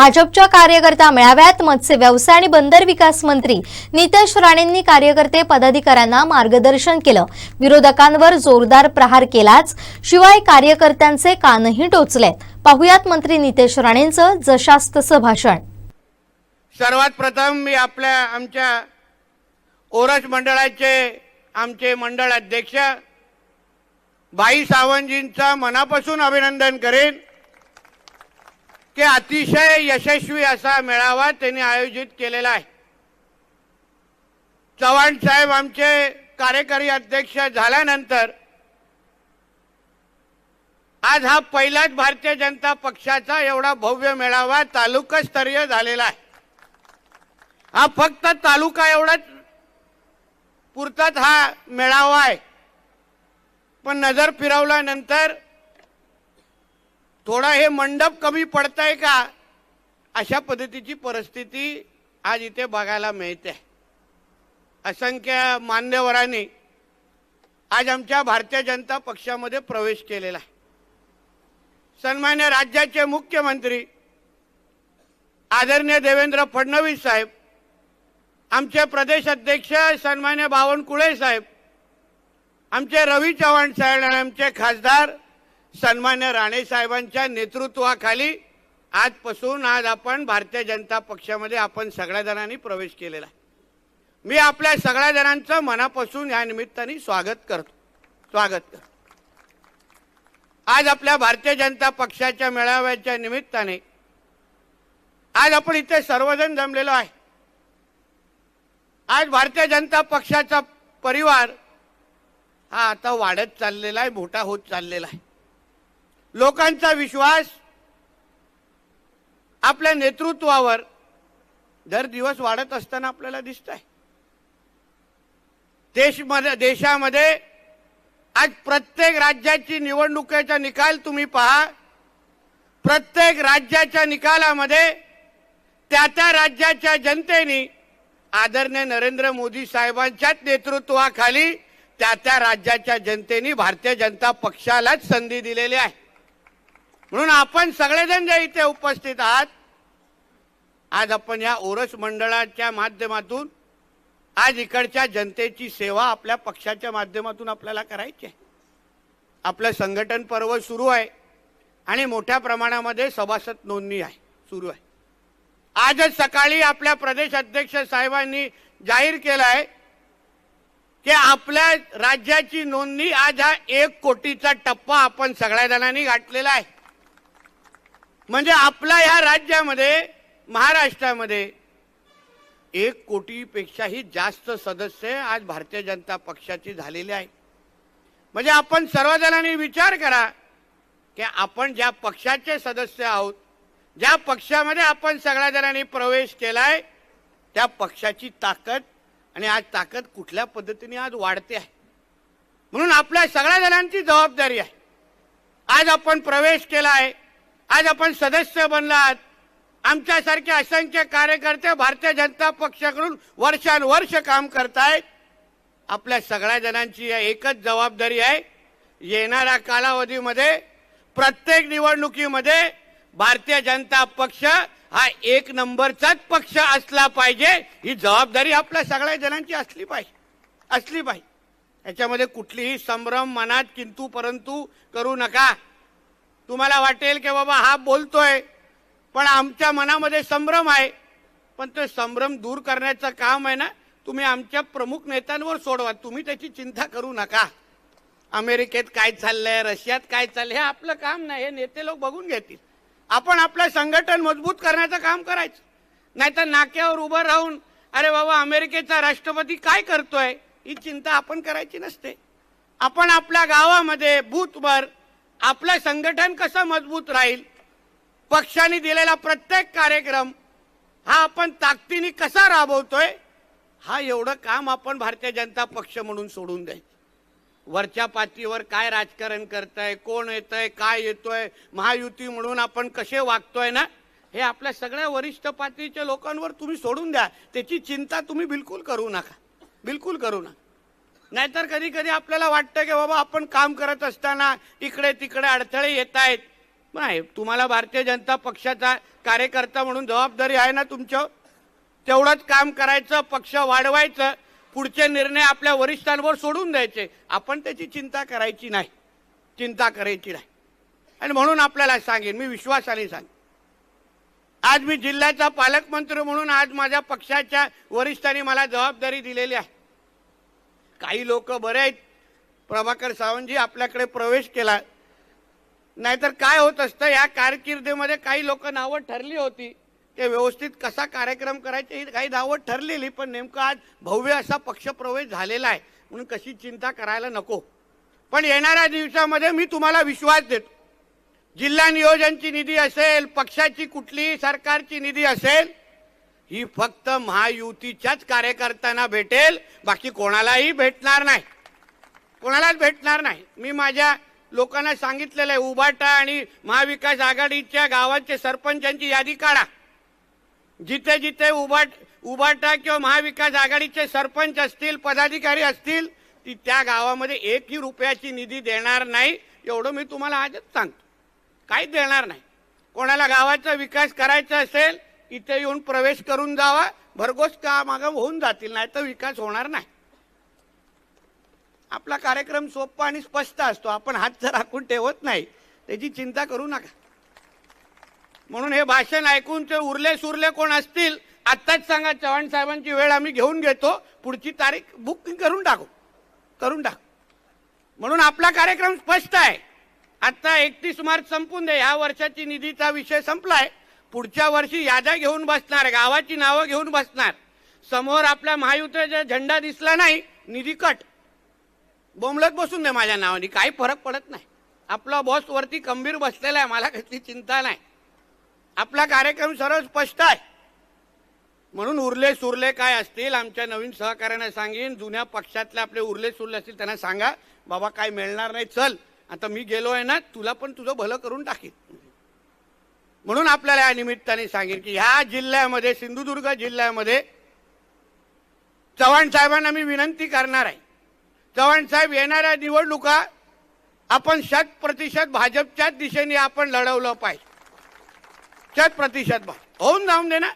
भाजपच्या कार्यकर्ता मेळाव्यात मत्स्य व्यवसाय आणि बंदर विकास मंत्री नितेश राणेंनी कार्यकर्ते पदाधिकाऱ्यांना मार्गदर्शन केलं. विरोधकांवर जोरदार प्रहार केलाच. शिवाय कार्यकर्त्यांचे कानही टोचले पाहुयात मंत्री नितेश राणेंचं जशास तसं भाषण. सर्वात प्रथम मी आपल्या आमच्या ओरस मंडळाचे आमचे मंडळ अध्यक्ष बाई सावंतजींचा मनापासून अभिनंदन करेन. की अतिशय यशस्वी असा मेळावा त्यांनी आयोजित केलेला आहे. चव्हाण साहेब आमचे कार्यकारी अध्यक्ष झाल्यानंतर आज हा पहिलाच भारतीय जनता पक्षाचा एवढा भव्य मेळावा तालुकास्तरीय झालेला आहे. हा फक्त तालुका एवढाच पुरताच हा मेळावा आहे. पण नजर फिरवल्यानंतर थोडा हे मंडप कमी पडताय का? अशा पद्धतीची परिस्थिती आज इथे बघायला मिळते. असंख्य मान्यवरांनी आज आमच्या भारतीय जनता पक्षामध्ये प्रवेश केलेला आहे. सन्मान्य राज्याचे मुख्यमंत्री आदरणीय देवेंद्र फडणवीस साहेब आमचे प्रदेश अध्यक्ष सन्मान्य बावनकुळे साहेब आमचे रवी चव्हाण साहेब आणि आमचे खासदार सन्मान्य राणे साहेबांच्या नेतृत्वाखाली आजपासून आज आपण भारतीय जनता पक्षामध्ये आपण सगळ्या जणांनी प्रवेश केलेला आहे. मी आपल्या सगळ्या जणांचं मनापासून या निमित्ताने स्वागत करतो. स्वागत करतो. आज आपल्या भारतीय जनता पक्षाच्या मेळाव्याच्या निमित्ताने आज आपण इथे सर्वजण जमलेलो आहे. आज भारतीय जनता पक्षाचा परिवार हा आता वाढत चाललेला आहे मोठा होत चाललेला आहे. लोकांचा विश्वास आपल्या नेतृत्वावर दर दिवस वाढत असताना आपल्याला दिसत आहे देशमध्ये देशामध्ये आज प्रत्येक राज्याची निवडणुकीचा निकाल तुम्ही पहा. प्रत्येक राज्याच्या निकालामध्ये त्या त्या राज्याच्या जनतेने आदरणीय नरेंद्र मोदी साहेबांच्याच नेतृत्वाखाली त्या त्या राज्याच्या जनतेने भारतीय जनता पक्षालाच संधी दिलेली आहे. म्हणून आपण सगळेजण जे इथे उपस्थित आहात आज आपण या ओरस मंडळाच्या माध्यमातून आज इकडच्या जनतेची सेवा आपल्या पक्षाच्या माध्यमातून आपल्याला करायची आहे. आपलं संघटन पर्व सुरू आहे आणि मोठ्या प्रमाणामध्ये सभासद नोंदणी आहे सुरू आहे. आजच सकाळी आपल्या प्रदेश अध्यक्ष साहेबांनी जाहीर केलं आहे की आपल्या राज्याची नोंदणी आज हा एक कोटीचा टप्पा आपण सगळ्या जणांनी गाठलेला आहे. म्हणजे आपल्या ह्या राज्यामध्ये महाराष्ट्रामध्ये एक कोटीपेक्षाही जास्त सदस्य आज भारतीय जनता पक्षाची झालेले आहे म्हणजे आपण सर्वजणांनी विचार करा की आपण ज्या पक्षाचे सदस्य आहोत ज्या पक्षामध्ये आपण सगळ्या जणांनी प्रवेश केलाय त्या पक्षाची ताकद आणि आज ताकद कुठल्या पद्धतीने आज वाढते आहे? म्हणून आपल्या सगळ्या जणांची जबाबदारी आहे. आज आपण प्रवेश केला आहे आज आपण सदस्य बनलात. आमच्यासारखे असंख्य कार्यकर्ते भारतीय जनता पक्षाकडून वर्षानुवर्ष काम करतायत. आपल्या सगळ्या जणांची एकच जबाबदारी आहे. येणाऱ्या कालावधीमध्ये प्रत्येक निवडणुकीमध्ये भारतीय जनता पक्ष हा एक नंबरचाच पक्ष असला पाहिजे. ही जबाबदारी आपल्या सगळ्या जणांची असली पाहिजे. असली पाहिजे. याच्यामध्ये कुठलीही संभ्रम मनात किंतू परंतु करू नका. तुम्हाला वाटेल की बाबा हा बोलतोय पण आमच्या मनामध्ये संभ्रम आहे. पण ते संभ्रम दूर करण्याचं काम आहे ना तुम्ही आमच्या प्रमुख नेत्यांवर सोडवा. तुम्ही त्याची चिंता करू नका. अमेरिकेत काय चाललंय रशियात काय चाललंय हे आपलं काम नाही हे नेते लोक बघून घेतील. आपण आपलं संघटन मजबूत करण्याचं काम करायचं. नाहीतर नाक्यावर उभं राहून अरे बाबा अमेरिकेचा राष्ट्रपती काय करतोय ही चिंता आपण करायची नसते. आपण आपल्या गावामध्ये बूथवर आपलं संघटन कसं मजबूत राहील? पक्षाने दिलेला प्रत्येक कार्यक्रम हा आपण ताकदीने कसा राबवतोय? हा एवढं काम आपण भारतीय जनता पक्ष म्हणून सोडून द्यायचं. वरच्या पातळीवर काय राजकारण करताय कोण येतंय काय येतोय महायुती म्हणून आपण कसे वागतोय ना हे आपल्या सगळ्या वरिष्ठ पातळीच्या लोकांवर तुम्ही सोडून द्या. त्याची चिंता तुम्ही बिलकुल करू नका. बिलकुल करू नका. नाहीतर कधी कधी आपल्याला वाटतं की बाबा आपण काम करत असताना इकडे तिकडे अडथळे येत आहेत. नाही तुम्हाला भारतीय जनता पक्षाचा कार्यकर्ता म्हणून जबाबदारी आहे ना तुमचं? तेवढंच काम करायचं पक्ष वाढवायचं पुढचे निर्णय आपल्या वरिष्ठांवर सोडून द्यायचे. आपण त्याची चिंता करायची नाही. चिंता करायची नाही. आणि म्हणून आपल्याला सांगेन मी विश्वासाने सांगेन. आज मी जिल्ह्याचा पालकमंत्री म्हणून आज माझ्या पक्षाच्या वरिष्ठांनी मला जबाबदारी दिलेली आहे. काही लोक बरे आहेत. प्रभाकर सावंतजी आपल्याकडे प्रवेश केला. नाहीतर काय होत असतं? या कारकिर्दीमध्ये काही लोक नावं ठरली होती. ते व्यवस्थित कसा कार्यक्रम करायचे ही काही नावं ठरलेली पण नेमकं आज भव्य असा पक्षप्रवेश झालेला आहे. म्हणून कशी चिंता करायला नको. पण येणाऱ्या दिवसामध्ये मी तुम्हाला विश्वास देतो. जिल्हा नियोजनची निधी असेल पक्षाची कुठलीही सरकारची निधी असेल ही फक्त महायुतीच्याच कार्यकर्त्यांना भेटेल बाकी कोणालाही भेटणार नाही. कोणालाच भेटणार नाही. मी माझ्या लोकांना सांगितलेलं आहे उभाटा आणि महाविकास आघाडीच्या गावांचे सरपंचांची यादी काढा. जिथे जिथे उभाट उभाटा किंवा महाविकास आघाडीचे सरपंच असतील पदाधिकारी असतील ती त्या गावामध्ये एकही रुपयाची निधी देणार नाही एवढं मी तुम्हाला आजच सांगतो. काहीच देणार नाही. कोणाला गावाचा विकास करायचा असेल इथे येऊन प्रवेश करून जावा भरघोस का मागं होऊन जातील नाही तर विकास होणार नाही. आपला कार्यक्रम सोपा आणि स्पष्ट असतो आपण हात जर राखून ठेवत नाही त्याची चिंता करू नका. म्हणून हे भाषण ऐकून ते उरले सुरले कोण असतील आत्ताच सांगा चव्हाण साहेबांची वेळ आम्ही घेऊन घेतो पुढची तारीख बुकिंग करून टाकू करून टाकू. म्हणून आपला कार्यक्रम स्पष्ट आहे. आता एकतीस मार्च संपून दे ह्या वर्षाची निधीचा विषय संपलाय. पुढच्या वर्षी याद्या घेऊन बसणार गावाची नावं घेऊन बसणार. समोर आपल्या महायुतीचा झेंडा दिसला नाही निधी कट. बोंबलत बसून दे माझ्या नावाने काही फरक पडत नाही. आपला बॉस वरती गंभीर बसलेला आहे मला कसली चिंता नाही. आपला कार्यक्रम सर्व स्पष्ट आहे. म्हणून उरले सुरले काय असतील आमच्या नवीन सहकार्याने सांगेन जुन्या पक्षातले आपले उरले सुरले असतील त्यांना सांगा बाबा काय मिळणार नाही चल. आता मी गेलो आहे ना तुला पण तुझं भलं करून टाकीन. म्हणून आपल्याला या निमित्ताने सांगेन की ह्या जिल्ह्यामध्ये सिंधुदुर्ग जिल्ह्यामध्ये चव्हाण साहेबांना मी विनंती करणार आहे. चव्हाण साहेब येणाऱ्या निवडणुका आपण शत प्रतिशत भाजपच्याच दिशेने आपण लढवलं पाहिजे. शत प्रतिशत भा होऊन जाऊन दे ना.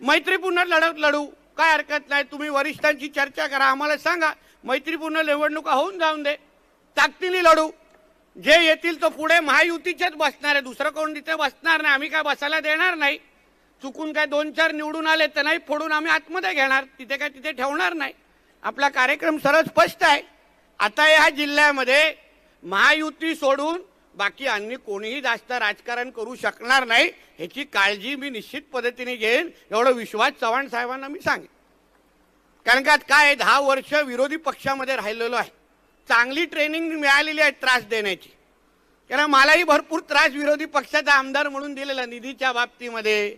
मैत्रीपूर्ण लढत लढू. काय हरकत नाही. तुम्ही वरिष्ठांची चर्चा करा. आम्हाला सांगा. मैत्रीपूर्ण निवडणुका होऊन जाऊन दे. ताकदीने लढू. जे येतील तो पुढे महायुतीचेच बसणार आहे. दुसरं कोण तिथे बसणार नाही. आम्ही काय बसायला देणार नाही? चुकून काय दोन चार निवडून आले तर नाही फोडून आम्ही आतमध्ये घेणार. तिथे काय तिथे ठेवणार नाही. आपला कार्यक्रम सरळ स्पष्ट आहे. आता या जिल्ह्यामध्ये महायुती सोडून बाकी अन्य कोणीही जास्त राजकारण करू शकणार नाही ह्याची काळजी मी निश्चित पद्धतीने घेईन. एवढा विश्वास चव्हाण साहेबांना मी सांगेन. कारण का काय दहा वर्ष विरोधी पक्षामध्ये राहिलेलो आहे. चांगली ट्रेनिंग मिळालेली आहे त्रास देण्याची. कारण मलाही भरपूर त्रास विरोधी पक्षाचा आमदार म्हणून दिलेला निधीच्या बाबतीमध्ये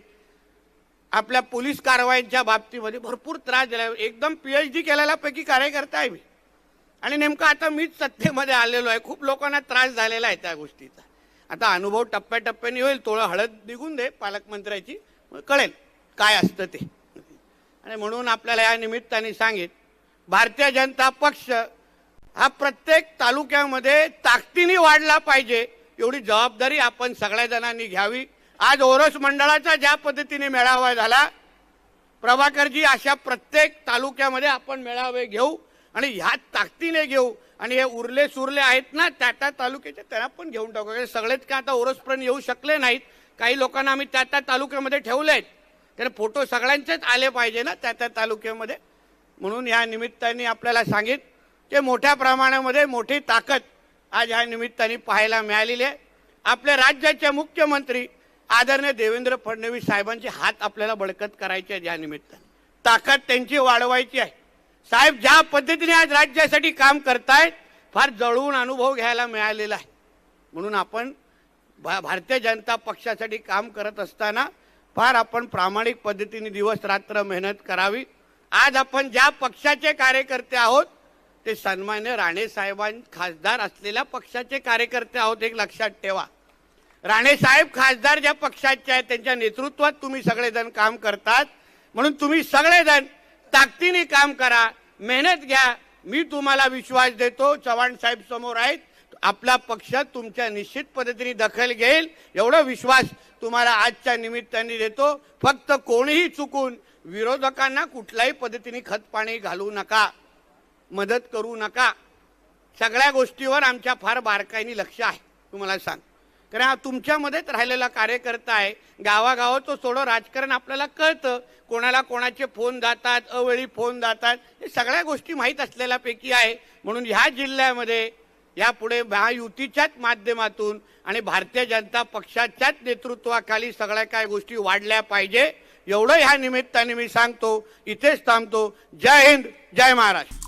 आपल्या पोलीस कारवाईच्या बाबतीमध्ये भरपूर त्रास दिला एकदम पी एच डी केलेल्यापैकी कार्यकर्ता आहे मी. आणि नेमकं आता मीच सत्तेमध्ये आलेलो आहे. खूप लोकांना त्रास झालेला आहे त्या गोष्टीचा. आता अनुभव टप्प्याटप्प्याने होईल. थोडं हळद निघून दे पालकमंत्र्याची. मग कळेल काय असतं ते. आणि म्हणून आपल्याला या निमित्ताने सांगेन भारतीय जनता पक्ष हा प्रत्येक तालुक्यामध्ये ताकदीने वाढला पाहिजे एवढी जबाबदारी आपण सगळ्या जणांनी घ्यावी. आज ओरस मंडळाचा ज्या पद्धतीने मेळावा झाला प्रभाकरजी अशा प्रत्येक तालुक्यामध्ये आपण मेळावे घेऊ आणि ह्या ताकदीने घेऊ. आणि हे उरले सुरले आहेत ना त्या त्या तालुक्याचे त्यांना पण घेऊन टाकू. कारण सगळेच काय आता ओरसपर्यंत येऊ शकले नाहीत. काही लोकांना आम्ही त्या त्या तालुक्यामध्ये ठेवले आहेत त्याने फोटो सगळ्यांचेच आले पाहिजे ना त्या त्या तालुक्यामध्ये. म्हणून या निमित्ताने आपल्याला सांगित जे मोठ्या प्रमाणामध्ये मोठी ताकद आज या निमित्ताने पाहायला मिळालेली आहे. आपल्या राज्याचे मुख्यमंत्री आदरणीय देवेंद्र फडणवीस साहेबांचे हात आपल्याला बळकट करायचे आहेत या निमित्ताने. ताकद त्यांची वाढवायची आहे. साहेब ज्या पद्धतीने आज राज्यासाठी काम करतायत फार जळवून अनुभव घ्यायला मिळालेला आहे. म्हणून आपण भा- भारतीय जनता पक्षासाठी काम करत असताना फार आपण प्रामाणिक पद्धतीने दिवस रात्र मेहनत करावी. आज आपण ज्या पक्षाचे कार्यकर्ते आहोत ते सन्मान्य राणे साहेबां खासदार असलेल्या पक्षाचे कार्यकर्ते आहोत एक लक्षात ठेवा. राणे साहेब खासदार ज्या पक्षाचे आहेत त्यांच्या नेतृत्वात तुम्ही सगळेजण काम करतात. म्हणून तुम्ही सगळेजण ताकदीने काम करा मेहनत घ्या. मी तुम्हाला विश्वास देतो चव्हाण साहेब समोर आहेत. आपला पक्ष तुमच्या निश्चित पद्धतीने दखल घेईल. एवढा विश्वास तुम्हाला आजच्या निमित्ताने देतो. फक्त कोणीही चुकून विरोधकांना कुठल्याही पद्धतीने खतपाणी घालू नका. मदत करू नका. सगळ्या गोष्टीवर आमच्या फार बारकाईने लक्ष आहे. तुम्हाला सांग. कारण हा तुमच्यामध्येच राहिलेला कार्यकर्ता आहे. गावागावाचं सोडं राजकारण आपल्याला कळतं. कोणाला कोणाचे फोन जातात अवेळी फोन जातात. हे सगळ्या गोष्टी माहीत असलेल्यापैकी आहे. म्हणून ह्या जिल्ह्यामध्ये यापुढे महायुतीच्याच माध्यमातून आणि भारतीय जनता पक्षाच्याच नेतृत्वाखाली सगळ्या काय गोष्टी वाढल्या पाहिजे. एवढं ह्या निमित्ताने मी सांगतो. इथेच थांबतो. जय हिंद जय महाराष्ट्र.